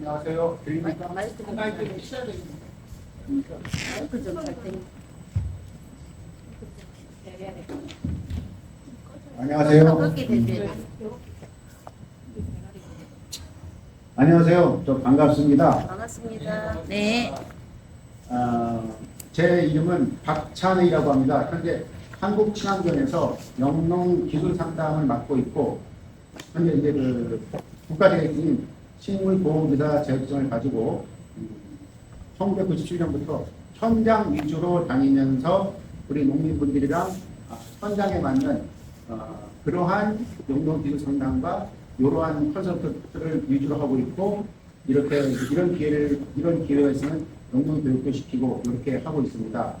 안녕하세요. 들립니까? 마이크 좀 마이크 되겠네. 좀 안녕하세요. 안녕하세요. 저 반갑습니다. 반갑습니다. 네. 아, 제 이름은 박찬의라고 합니다. 현재 한국친환경에서 영농 기술 상담을 맡고 있고 현재 이제 그 국가대행진 식물보호기사 자격증을 가지고 음, 1997년부터 현장 위주로 다니면서 우리 농민분들이랑 아, 현장에 맞는 어, 그러한 영농 기술 상담과 이러한 콘서트를 위주로 하고 있고 이렇게 이런 기회를 이런 있으면 영농 교육도 시키고 이렇게 하고 있습니다.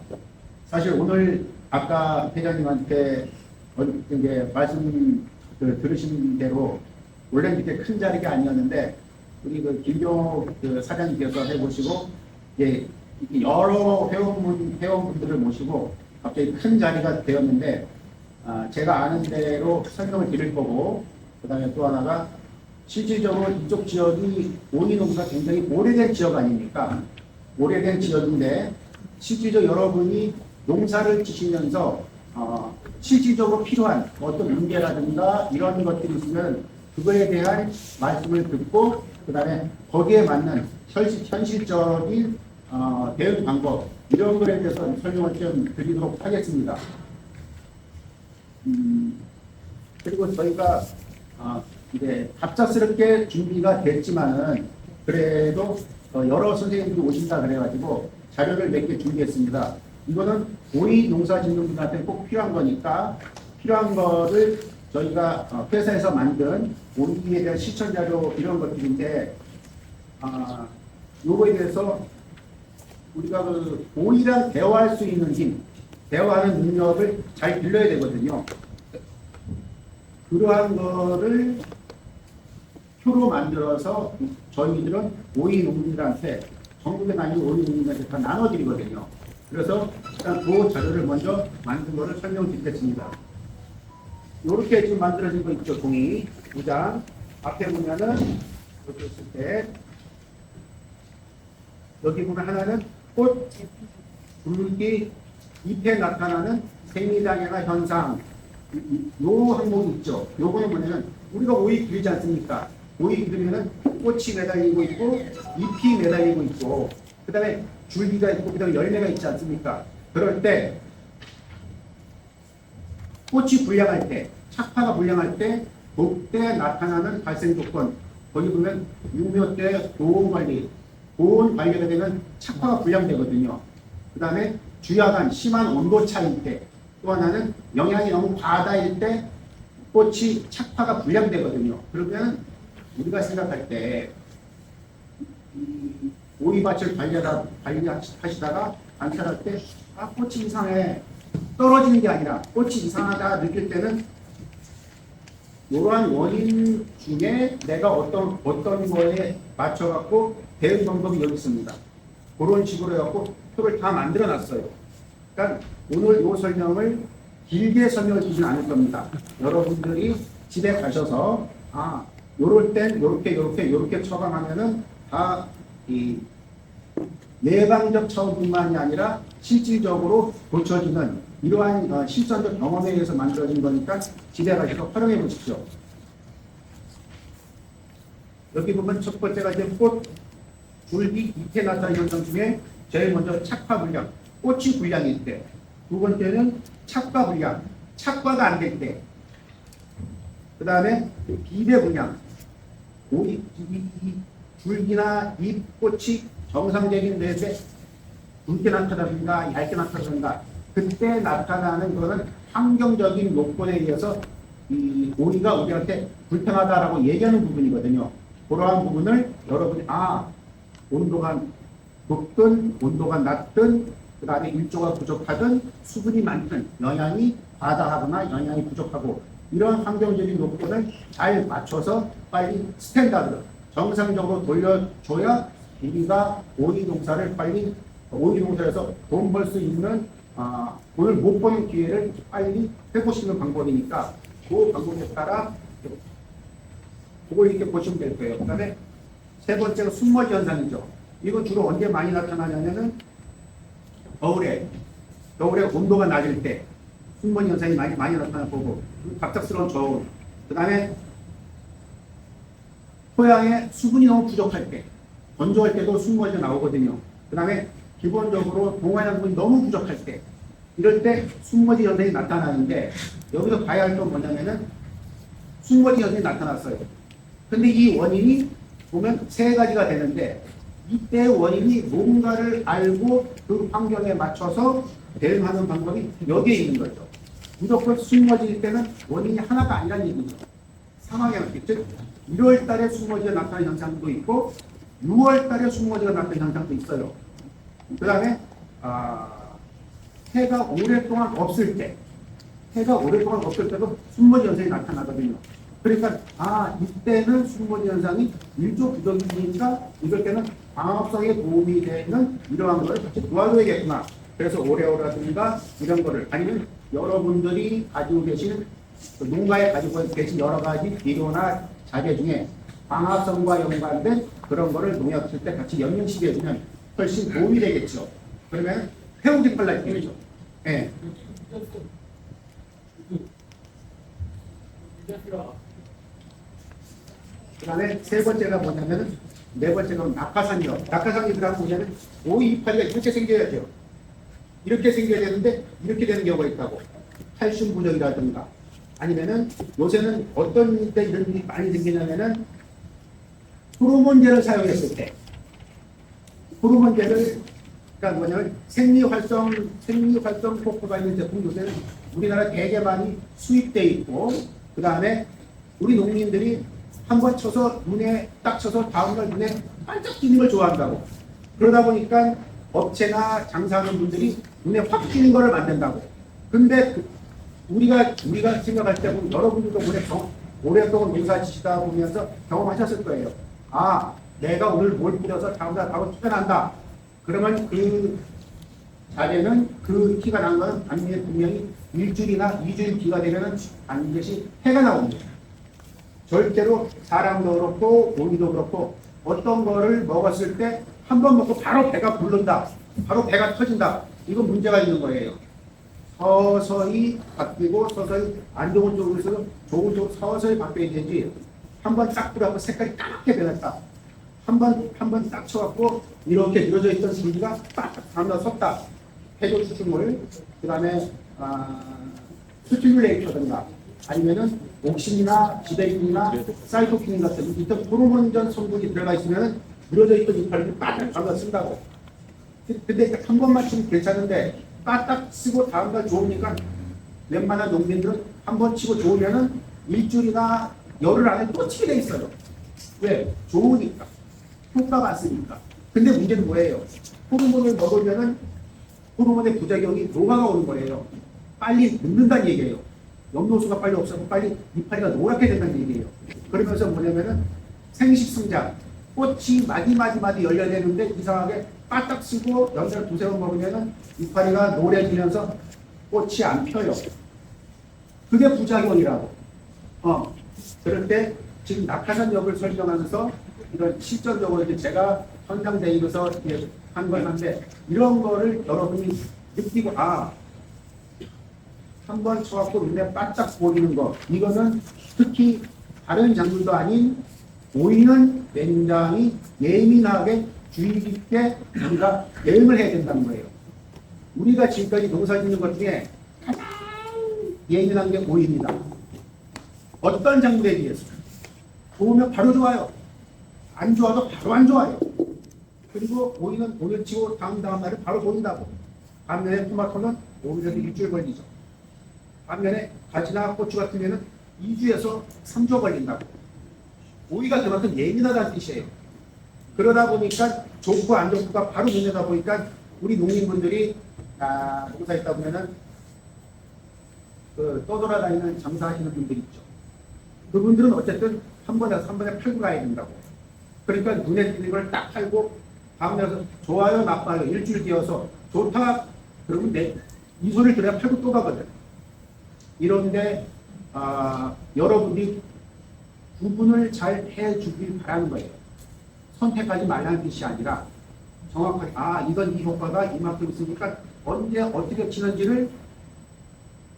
사실 오늘 아까 회장님한테 어, 이제 말씀 그 들으신 대로 원래 이렇게 큰 자리가 아니었는데 우리 그 김경 그 사장님께서 해보시고 이제 이렇게 여러 회원분 회원분들을 모시고 갑자기 큰 자리가 되었는데 아, 제가 아는 대로 설명을 드릴 거고 그다음에 또 하나가 실질적으로 이쪽 지역이 오이농사 굉장히 오래된 지역 아닙니까? 오래된 지역인데 실질적 여러분이 농사를 지시면서 어, 실질적으로 필요한 어떤 문제라든가 이런 것들이 있으면 그거에 대한 말씀을 듣고 그 다음에 거기에 맞는 현실, 현실적인 어, 대응 방법 이런 거에 대해서 설명을 좀 드리도록 하겠습니다. 음, 그리고 저희가 어, 이제 갑작스럽게 준비가 됐지만은 그래도 어, 여러 선생님들이 오신다 그래가지고 자료를 몇 개 준비했습니다. 이거는 오이 농사 짓는 분한테 꼭 필요한 거니까 필요한 거를 저희가 어, 회사에서 만든 오이에 대한 실천 자료 이런 것들인데 아, 요거에 대해서 우리가 그 오이랑 대화할 수 있는 힘, 대화하는 능력을 잘 길러야 되거든요. 그러한 거를 표로 만들어서 저희들은 오이 농민들한테 전국에 다니는 오이 농민들한테 다 나눠드리거든요. 그래서 일단 그 자료를 먼저 만든 거를 설명드리겠습니다. 이렇게 지금 만들어진 거 있죠, 종이. 두 장. 앞에 보면은, 이렇게 있을 때, 여기 보면 하나는 꽃, 굵기, 잎에 나타나는 생리장애나 현상, 요 항목이 있죠. 요거는 뭐냐면, 우리가 오이 기르지 않습니까? 오이 기르면은 꽃이 매달리고 있고, 잎이 매달리고 있고, 그 다음에 줄기가 있고, 그 다음에 열매가 있지 않습니까? 그럴 때, 꽃이 불량할 때, 착파가 불량할 때, 그때 나타나는 발생 조건, 거기 보면 유묘 때 고온 관리, 고온 관리가 되면 착파가 불량되거든요. 그 다음에 주야간 심한 온도 차이일 때, 또 하나는 영양이 너무 과다일 때 꽃이 착파가 불량되거든요. 그러면 우리가 생각할 때이 오이밭을 관리하다, 관리하시다가 관찰할 때, 아, 꽃이 이상해. 떨어지는 게 아니라 꽃이 이상하다 느낄 때는 이러한 원인 중에 내가 어떤 어떤 거에 맞춰갖고 대응 방법이 여기 있습니다. 그런 식으로 해갖고 표를 다 만들어 놨어요. 그러니까 오늘 이 설명을 길게 설명을 주진 않을 겁니다. 여러분들이 집에 가셔서 아 요럴 땐 요렇게 요렇게 요렇게 처방하면은 다 이 예방적 처방뿐만이 아니라 실질적으로 고쳐지는 이러한 어, 실전적 경험에 의해서 만들어진 거니까 집에 가셔서 활용해 보십시오. 여기 보면 첫 번째가 이제 꽃, 줄기, 잎에 나타나는 현상 중에 제일 먼저 착화 불량, 꽃이 불량일 때. 두 번째는 착과 불량, 착과가 안 될 때. 그 다음에 비대 불량, 오이, 줄기나 잎, 꽃이 정상적인 뇌에 굵게 나타나든가 얇게 나타나든가 그때 나타나는 거는 환경적인 요건에 의해서 이 오이가 우리한테 불편하다라고 얘기하는 부분이거든요. 그러한 부분을 여러분이 아 온도가 높든 온도가 낮든 그 다음에 일조가 부족하든 수분이 많든 영양이 과다하거나 영양이 부족하고 이런 환경적인 요건을 잘 맞춰서 빨리 스탠다드 정상적으로 돌려줘야 우리가 오이 농사를 빨리 오이 농사에서 돈 벌 수 있는 아, 돈을 못 버는 기회를 빨리 해보시는 방법이니까 그 방법에 따라 그걸 이렇게 보시면 될 거예요. 그 다음에 세 번째가 숨머지 현상이죠. 이거 주로 언제 많이 나타나냐면은 겨울에 겨울에 온도가 낮을 때 숨머지 현상이 많이 많이 나타나고 갑작스러운 저울. 그 다음에 토양에 수분이 너무 부족할 때, 건조할 때도 숨머지가 나오거든요. 그 다음에 기본적으로 동화양분이 너무 부족할 때, 이럴 때 숨머지 현상이 나타나는데 여기서 봐야 할 건 뭐냐면은 숨머지 현상이 나타났어요. 근데 이 원인이 보면 세 가지가 되는데 이때 원인이 뭔가를 알고 그 환경에 맞춰서 대응하는 방법이 여기에 있는 거죠. 무조건 숨머질 때는 원인이 하나가 아니라는 얘기죠. 상황에 즉 1월 달에 숨머지가 나타나는 현상도 있고 6월 달에 숨머지가 나타나는 현상도 있어요. 그 다음에 아, 해가 오랫동안 없을 때 해가 오랫동안 없을 때도 숨머지 현상이 나타나거든요. 그러니까 아 이때는 숨머지 현상이 일조 부족이니까 이럴 때는 방합성에 도움이 되는 이러한 거를 같이 도와줘야겠구나. 그래서 오레오라든가 이런 거를 아니면 여러분들이 가지고 계신 그 농가에 가지고 계신 여러 가지 비료나 자재 중에 방합성과 연관된 그런 거를 농약 쓸 때 같이 연명시켜 주면 훨씬 도움이 되겠죠. 그러면 회오직 발라지 되죠. 예. 그 다음에 세 번째가 뭐냐면은 네 번째가 낙하산이요. 낙하산이 들어가면 뭐냐면 오이 이파리가 이렇게 생겨야죠. 이렇게 생겨야 되는데 이렇게 되는 경우가 있다고. 칼슘 부족이라든가 아니면은 요새는 어떤 때 이런 일이 많이 생기냐면은 호르몬제를 사용했을 때 호르몬제를 그러니까 뭐냐면 생리활성 생리활성 효과가 있는 제품 요새는 우리나라 되게 많이 수입돼 있고 그 다음에 우리 농민들이 한 번 쳐서 눈에 딱 쳐서 다음날 눈에 반짝 띄는 걸 좋아한다고 그러다 보니까 업체나 장사하는 분들이 눈에 확 띄는 거를 만든다고 근데 그 우리가 우리가 생각할 때 보면 여러분들도 경, 오랫동안 농사 지시다 보면서 경험하셨을 거예요. 아, 내가 오늘 뭘 뿌려서 다음날 바로 티가 난다. 그러면 그 자재는 그 티가 난 거는 반면에 분명히 일주일이나 이주일 뒤가 되면은 반드시 해가 나옵니다. 절대로 사람도 그렇고 고기도 그렇고 어떤 거를 먹었을 때 한 번 먹고 바로 배가 부른다. 바로 배가 터진다. 이건 문제가 있는 거예요. 서서히 바뀌고 서서히 안 좋은 쪽으로 해서 좋은 쪽으로 서서히 바뀌어야 되지 한번딱 들어가고 색깔이 까맣게 변했다 한번 한 번 딱 쳐갖고 이렇게 늘어져 있던 줄기가 딱 담아 섰다 해조 추출물 그 다음에 아, 스티뮬레이터든가 아니면은 옥신이나 지베린이나 사이토킨 같은 이런 호르몬전 성분이 들어가 있으면 늘어져 있던 이파리를 딱 담아 쓴다고 근데 한 번만 치면 괜찮은데 까딱 쓰고 다음날 좋으니까 웬만한 농민들은 한 번 치고 좋으면은 일주일이나 열흘 안에 또 치게 돼 있어요. 왜? 좋으니까. 효과가 많으니까. 근데 문제는 뭐예요? 호르몬을 먹으면은 호르몬의 부작용이 노화가 오는 거예요. 빨리 늙는다는 얘기예요. 염노수가 빨리 없어서 빨리 이파리가 노랗게 된다는 얘기예요. 그러면서 뭐냐면은 생식성장, 꽃이 마디마디마디 열려야 되는데 이상하게 빠딱 쓰고 연달 두세 번 먹으면은 이파리가 노래지면서 꽃이 안 펴요. 그게 부작용이라고. 어. 그럴 때 지금 낙하산역을 설정하면서 이런 실전적으로 이제 제가 현장대행에서 한걸 한데 이런 거를 여러분이 느끼고 아 한번 쳐갖고 눈에 바짝 보이는 거 이거는 특히 다른 작물도 아닌 오이는 굉장히 예민하게 주의 깊게 우리가 대응을 해야 된다는 거예요. 우리가 지금까지 농사 짓는 것 중에 가장 예민한 게 오이입니다. 어떤 작물에 비해서 좋으면 바로 좋아요. 안 좋아도 바로 안 좋아요. 그리고 오이는 오늘 치고 다음 다음 날에 바로 보인다고. 반면에 토마토는 오히려 일주일 걸리죠. 반면에 가지나 고추 같은 경우는 2주에서 3주 걸린다고. 오이가 그만큼 예민하다는 뜻이에요. 그러다 보니까 좋고 안 좋고가 바로 눈에다 보니까 우리 농민분들이 아, 농사했다 보면은 그 떠돌아다니는 장사하시는 분들 있죠. 그분들은 어쨌든 한 번에 한 번에 팔고 가야 된다고. 그러니까 눈에 띄는 걸 딱 팔고 다음날서 좋아요 나빠요 일주일 뒤어서 좋다 그러면 내 이 소리를 들어야 팔고 또 가거든. 이런데 아, 여러분이 구분을 잘 해주길 바라는 거예요. 선택하지 말라는 뜻이 아니라 정확하게 아 이건 이 효과가 이만큼 있으니까 언제 어떻게 치는지를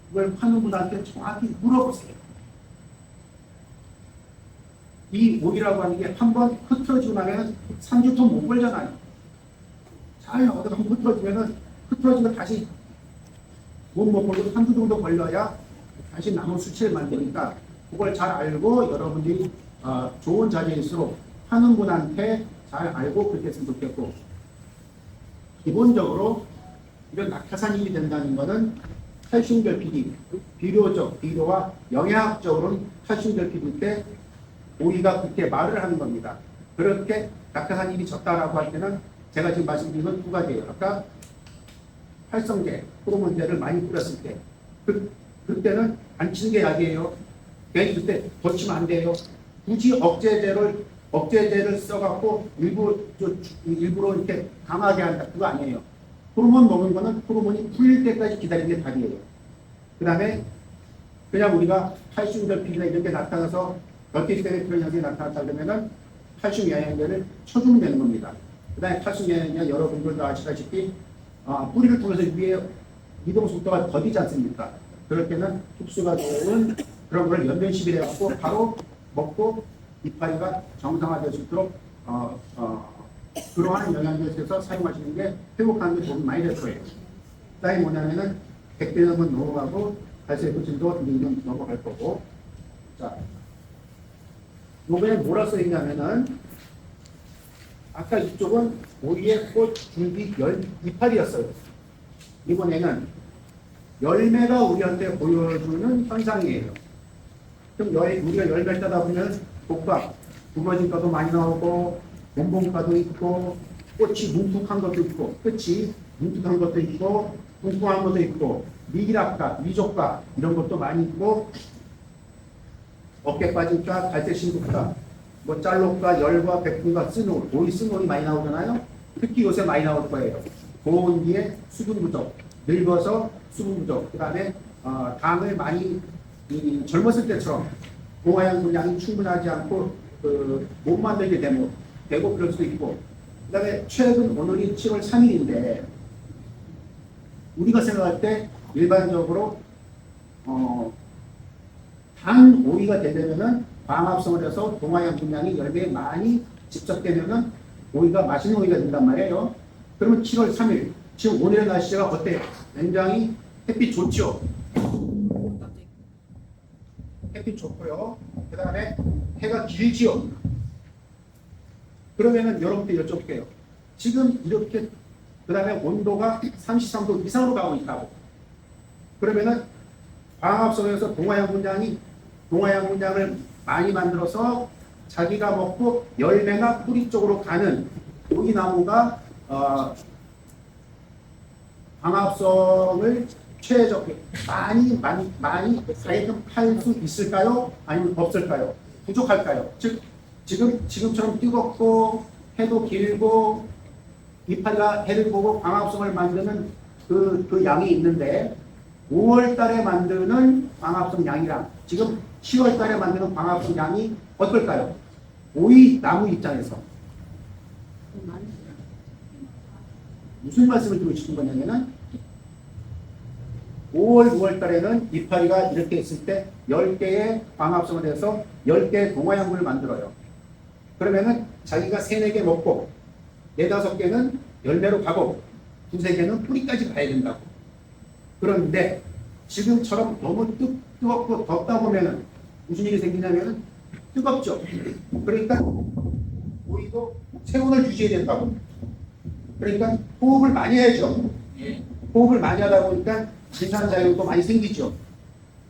그걸 파는 분한테 정확히 물어보세요. 이 오이라고 하는 게 한 번 흐트러지고 나면 3주 돈못 벌잖아요. 잘 얻어가 흐트러지면은 흐트러지고 다시 돈못 벌고 3주 정도 걸려야 다시 남은 수치를 만드니까 그걸 잘 알고 여러분들이 어, 좋은 자리일수록 하는 분한테 잘 알고 그렇게 했으면 좋겠고 기본적으로 이런 낙하산임이 된다는 것은 칼슘 결핍이 비료적 비료와 영양학적으로는 칼슘 결핍일 때 오이가 그렇게 말을 하는 겁니다. 그렇게 낙하산임이 적다라고 할 때는 제가 지금 말씀드린 건 두 가지예요. 아까 활성제, 호르몬제를 많이 뿌렸을 때 그, 그때는 안 치는 게 약이에요. 괜히 그때 더 치면 안 돼요. 굳이 억제제를 억제제를 써갖고 일부 저, 일부러 이렇게 강하게 한다 그거 아니에요. 호르몬 먹은 거는 호르몬이 풀릴 때까지 기다리는 게 답이에요. 그 다음에 그냥 우리가 칼슘 결핍이나 이런 게 나타나서 몇 때문에 그런 현상이 나타났다 그러면은 칼슘 영양제를 쳐주면 되는 겁니다. 그 다음에 칼슘 영양제 여러분들도 아시다시피 아, 뿌리를 통해서 위에 이동 속도가 더디지 않습니까? 그럴 때는 흡수가 좋은 그런 걸 연변식이 돼갖고 바로 먹고 이파리가 정상화될 수 있도록 어, 어, 그러한 영양제에서 사용하시는 게 회복하는 데 도움이 많이 될 거예요. 그다음에 뭐냐면은 백대염은 넘어가고 갈색부진도 이제 좀 넘어갈 거고 자 요번에 뭐라 써있냐면은 아까 이쪽은 오이의 꽃 줄기 열 이파리였어요. 이번에는 열매가 우리한테 보여주는 현상이에요. 그럼 열, 우리가 열매 따다 보면 독박, 부러진가도 많이 나오고 봄봄가도 있고 꽃이 뭉툭한 것도 있고 끝이 뭉툭한 것도 있고 뚱뚱한 것도 있고 미기락가, 미족가 이런 것도 많이 있고 어깨 빠진가, 갈색 신국가, 뭐 짤록가, 열과 백분과 스놀, 오이 스놀이 많이 나오잖아요. 특히 요새 많이 나올 거예요. 고온기에 수분 부족, 늙어서 수분 부족, 그 다음에 어, 당을 많이 이, 젊었을 때처럼 공화양 분량이 충분하지 않고 그, 못 만들게 되고, 되고 그럴 수도 있고 그 다음에 최근 오늘이 7월 3일인데 우리가 생각할 때 일반적으로 어, 단 오이가 되려면은 광합성을 해서 동화양 분량이 열매에 많이 집적되면은 오이가 맛있는 오이가 된단 말이에요. 그러면 7월 3일 지금 오늘의 날씨가 어때요? 굉장히 햇빛 좋죠. 햇빛 좋고요. 그 다음에 해가 길지요. 그러면은 여러분께 여쭤볼게요. 지금 이렇게 그 다음에 온도가 33도 이상으로 가고 있다고. 그러면은 광합성에서 동화양 분량이 동화양 분량을 많이 만들어서 자기가 먹고 열매나 뿌리 쪽으로 가는 오이 나무가 어, 광합성을 최적 많이 많이 많이 가게끔 팔 수 있을까요? 아니면 없을까요? 부족할까요? 즉 지금 지금처럼 뜨겁고 해도 길고 이파리가 해를 보고 광합성을 만드는 그, 그 양이 있는데 5월 달에 만드는 광합성 양이랑 지금 10월 달에 만드는 광합성 양이 어떨까요? 오이 나무 입장에서 무슨 말씀을 드리고 싶은 거냐면은 5월, 6월 달에는 이파리가 이렇게 있을 때 10개의 광합성을 해서 10개의 동화양분을 만들어요. 그러면은 자기가 3, 4개 먹고 4, 5개는 열매로 가고 두세 개는 뿌리까지 가야 된다고. 그런데 지금처럼 너무 뜨, 뜨겁고 덥다 보면은 무슨 일이 생기냐면은 뜨겁죠. 그러니까 오이도 체온을 유지해야 된다고. 그러니까 호흡을 많이 해야죠. 호흡을 많이 하다 보니까 진산자율도 많이 생기죠.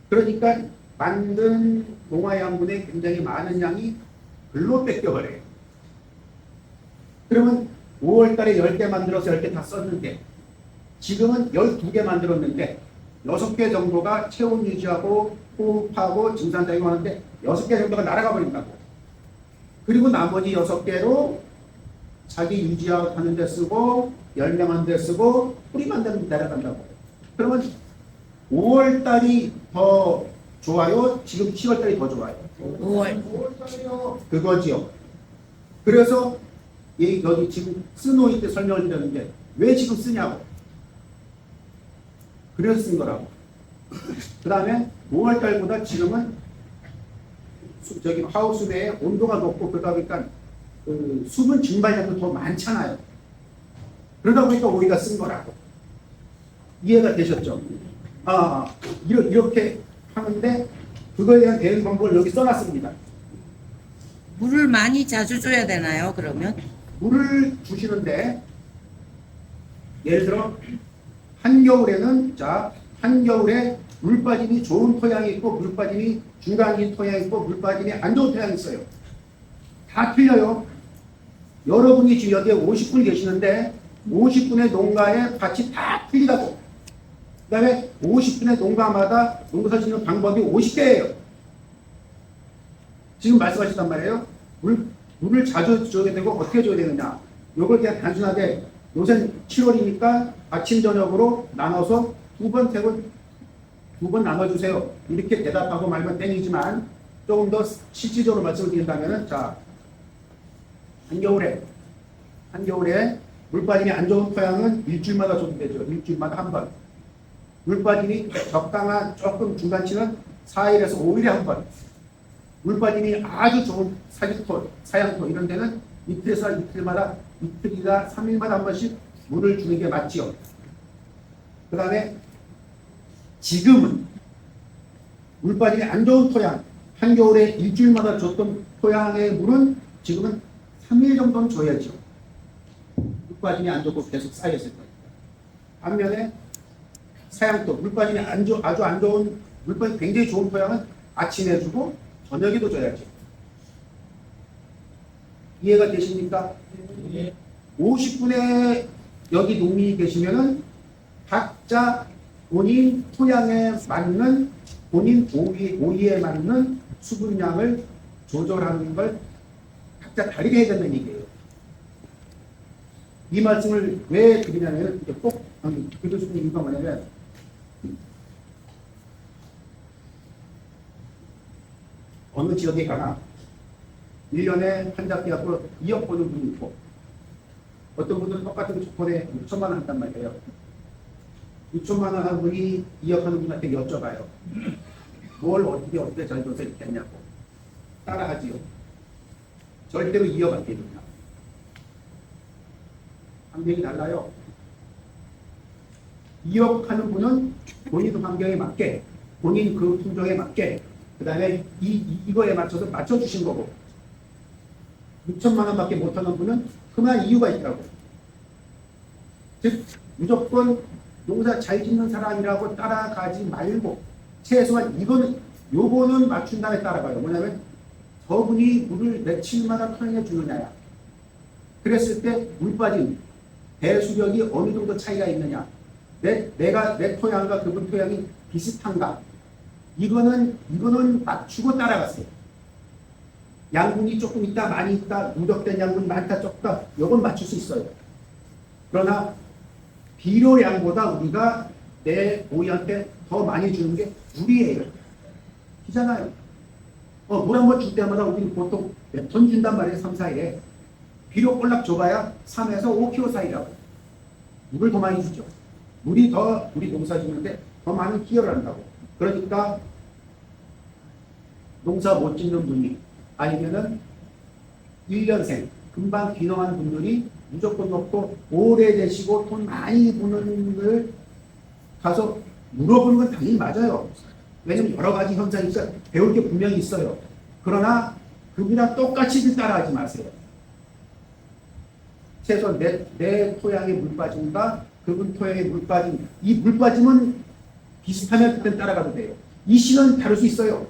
그러니까 만든 농화양분의 굉장히 많은 양이 글로 뺏겨버려요. 그러면 5월 달에 10개 만들어서 10개 다 썼는데 지금은 12개 만들었는데 6개 정도가 체온 유지하고 호흡하고 증산작용 하는데 6개 정도가 날아가 버린다고. 그리고 나머지 6개로 자기 유지하는 데 쓰고 열명한 데 쓰고 뿌리 만드는 데 날아간다고. 그러면 5월 달이 더 좋아요? 지금 7월 달이 더 좋아요? 5월. 5월 달이요. 그거지요. 그래서 이 여기 지금 쓰노이 때 설명을 드렸는데 왜 지금 쓰냐고. 그래서 쓴 거라고. 그 다음에 5월달보다 지금은 수- 저기 하우스 내에 온도가 높고 그러다 보니까 그 수분 증발량도 더 많잖아요. 그러다 보니까 오이가 쓴 거라고. 이해가 되셨죠? 아, 이렇게 하는데 그거에 대한 대응 방법을 여기 써놨습니다. 물을 많이 자주 줘야 되나요? 그러면? 물을 주시는데 예를 들어 한겨울에는 자 한겨울에 물 빠짐이 좋은 토양이 있고 물 빠짐이 중간기 토양이 있고 물 빠짐이 안 좋은 토양이 있어요. 다 틀려요. 여러분이 지금 여기에 50분 계시는데 50분의 농가의 밭이 다 틀리다고. 그 다음에 50분의 농가마다 농사 짓는 방법이 50개예요. 지금 말씀하셨단 말이에요. 물, 물을 자주 줘야 되고 어떻게 줘야 되느냐. 요걸 그냥 단순하게 요새 7월이니까 아침, 저녁으로 나눠서 두 번, 세 번, 두 번 나눠주세요. 이렇게 대답하고 말면 땡이지만 조금 더 실질적으로 말씀을 드린다면은 자, 한겨울에, 한겨울에 물 빠짐이 안 좋은 토양은 일주일마다 줘도 되죠. 일주일마다 한 번. 물 빠짐이 적당한 조금 중간치는 4일에서 5일에 한 번. 물 빠짐이 아주 좋은 사기토, 사양토 이런 데는 이틀에서 이틀마다 이틀이나 3일마다 한 번씩 물을 주는 게 맞지요. 그 다음에 지금은 물 빠짐이 안 좋은 토양, 한겨울에 일주일마다 줬던 토양의 물은 지금은 3일 정도는 줘야죠. 물 빠짐이 안 좋고 계속 쌓였을 거예요. 반면에 사양토, 물 빠짐이 안 좋, 아주 안 좋은, 물 빠짐이 굉장히 좋은 토양은 아침에 주고 저녁에도 줘야죠. 이해가 되십니까? 50분의 여기 농민이 계시면은 각자 본인 토양에 맞는 본인 오이, 오이에 맞는 수분량을 조절하는 걸 각자 다르게 해야 된다는 얘기예요. 이 말씀을 왜 드리냐면 이제 꼭 드릴 수 있는 이유가 뭐냐면 어느 지역에 가나 1년에 한 잡기 앞으로 2억 버는 분이 있고 어떤 분들은 똑같은 조건에 6천만 원 한단 말이에요. 6천만 원 하는 분이 2억 하는 분한테 여쭤봐요. 뭘 어떻게 어떻게 잘 줘서 이렇게 했냐고. 따라하지요. 절대로 2억 안 되느냐. 환경이 달라요. 2억 하는 분은 본인 환경에 맞게, 본인 그 품종에 맞게, 그 다음에 이, 이- 이거에 맞춰서 맞춰주신 거고, 6천만 원밖에 못하는 분은 그만 이유가 있다고. 즉, 무조건 농사 잘 짓는 사람이라고 따라가지 말고, 최소한 이거는, 요거는 맞춘 다음에 따라가요. 뭐냐면, 저분이 물을 며칠마다 토양에 주느냐야. 그랬을 때 물 빠짐, 배수력이 어느 정도 차이가 있느냐. 내, 내가, 내 토양과 그분 토양이 비슷한가. 이거는, 이거는 맞추고 따라갔어요. 양분이 조금 있다, 많이 있다, 누적된 양분이 많다, 적다, 이건 맞출 수 있어요. 그러나 비료량보다 우리가 내 오이한테 더 많이 주는 게 물이에요. 이잖아요. 어, 물한 번 줄 때마다 우리는 보통 몇 톤 준단 말이에요, 3, 4일에. 비료 꼴락 줘봐야 3에서 5kg 사이라고. 물을 더 많이 주죠. 물이 더 우리 농사 짓는데 더 많은 기여를 한다고. 그러니까 농사 못 짓는 분이 아니면은 1년생 금방 귀농한 분들이 무조건 넣고 오래되시고 돈 많이 버는 걸 가서 물어보는 건 당연히 맞아요. 왜냐면 여러 가지 현상이 있어 배울 게 분명히 있어요. 그러나 그분이랑 똑같이 따라하지 마세요. 최소한 내, 내 토양의 물 빠짐과 그분 토양의 물 빠짐, 이물 빠짐은 비슷하면 그때 따라가도 돼요. 이 시는 다를 수 있어요.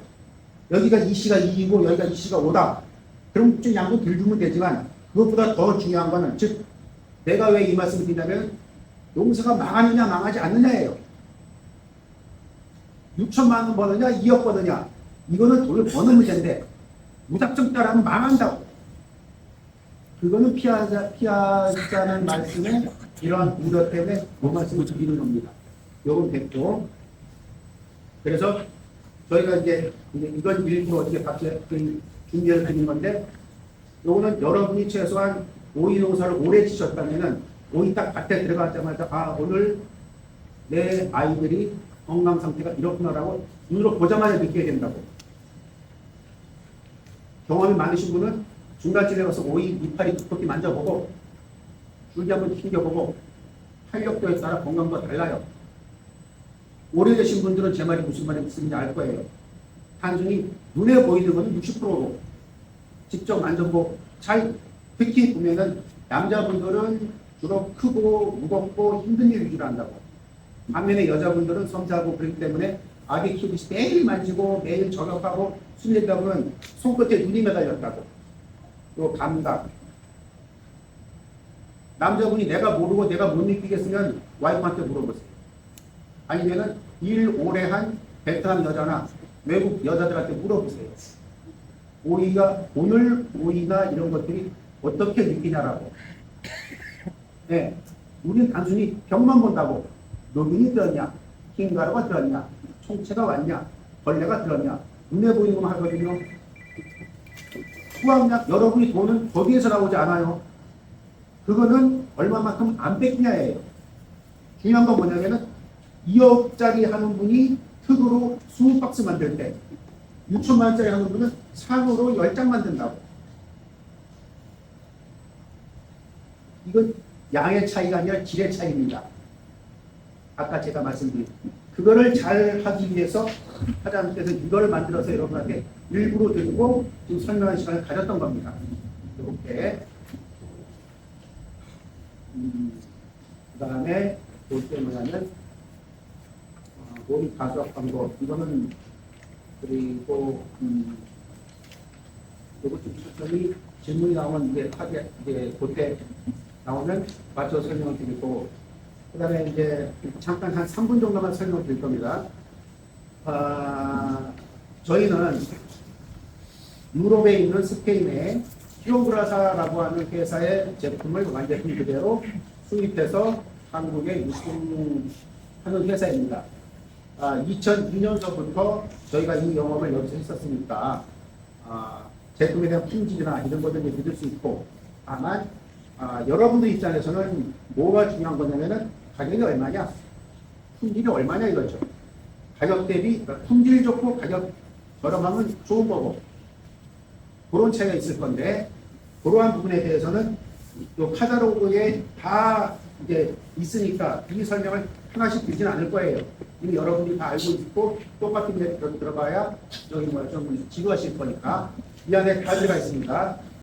여기가 이 시가 2이고 여기가 이 시가 5다. 그럼 좀 양도 덜 주면 되지만 그것보다 더 중요한 거는 즉 내가 왜 이 말씀을 드리냐면 농사가 망하느냐 망하지 않느냐예요. 6천만 원 버느냐 2억 버느냐 이거는 돈을 버는 문제인데 무작정 따라하면 망한다고. 그거는 피하자, 피하자는 말씀에 이러한 우려 때문에 그 말씀을 드리는 겁니다. 요건 됐고. 그래서 저희가 이제 이제 이건 일부 어떻게 박제 그 준비를 드린 건데 요거는 여러분이 최소한 오이 농사를 오래 지셨다면은 오이 딱 밭에 들어가자마자 아 오늘 내 아이들이 건강 상태가 이렇구나라고 눈으로 보자마자 느끼게 된다고. 경험이 많으신 분은 중간쯤에 가서 오이 이파리 톡톡히 만져보고 줄기 한번 튕겨보고 활력도에 따라 건강도 달라요. 오래되신 분들은 제 말이 무슨 말인지 알 거예요. 단순히 눈에 보이는 건 60%고 직접 만져보고 잘 특히 보면은 남자분들은 주로 크고 무겁고 힘든 일 위주로 한다고. 반면에 여자분들은 섬세하고 그렇기 때문에 아기 키우듯이 매일 만지고 매일 저격하고 술래다 보면 손끝에 눈이 매달렸다고. 또 감각. 남자분이 내가 모르고 내가 못 느끼겠으면 와이프한테 물어보세요 아니면은 일 오래 한 베트남 여자나 외국 여자들한테 물어보세요. 오이가 오늘 오이나 이런 것들이 어떻게 느끼냐라고. 네, 우리는 단순히 병만 본다고 노균이 들었냐, 흰가루가 들었냐, 총체가 왔냐, 벌레가 들었냐, 눈에 보이는 것만 하거든요. 수확량 여러분이 돈은 거기에서 나오지 않아요. 그거는 얼마만큼 안 뺏기냐예요. 중요한 건 뭐냐면은 2억짜리 하는 분이 특으로 20박스 만들 때 6천만 원짜리 하는 분은 상으로 10장 만든다고. 이건 양의 차이가 아니라 질의 차이입니다. 아까 제가 말씀드린 그거를 잘 하기 위해서 사장님께서 이걸 만들어서 여러분한테 일부러 들고 지금 설명하는 시간을 가졌던 겁니다. 이렇게 음, 그 다음에 볼게 뭐냐면 어, 모의 가수학 방법 이거는 그리고 음, 좀 천천히 질문이 나오면 이제 하게 이제 그때 나오면 맞춰 설명을 드리고 그다음에 이제 잠깐 한 3분 정도만 설명을 드릴 겁니다. 아, 저희는 유럽에 있는 스페인의 히오그라사라고 하는 회사의 제품을 완제품 그대로 수입해서 한국에 유통하는 회사입니다. 아, 2002년서부터 저희가 이 영업을 여기서 했었으니까 아, 제품에 대한 품질이나 이런 것들을 믿을 수 있고 다만 아, 여러분들 입장에서는 뭐가 중요한 거냐면은 가격이 얼마냐 품질이 얼마냐 이거죠. 가격 대비 그러니까 품질 좋고 가격 저렴하면 좋은 거고 그런 차이가 있을 건데 그러한 부분에 대해서는 요 카탈로그에 다 이제 있으니까 이 설명을 하나씩 드리진 않을 거예요. 이미 여러분이 다 알고 있고 똑같은 데 들어봐야 저기 뭐좀 지루하실 거니까 이 안에 다 들어가 있습니다.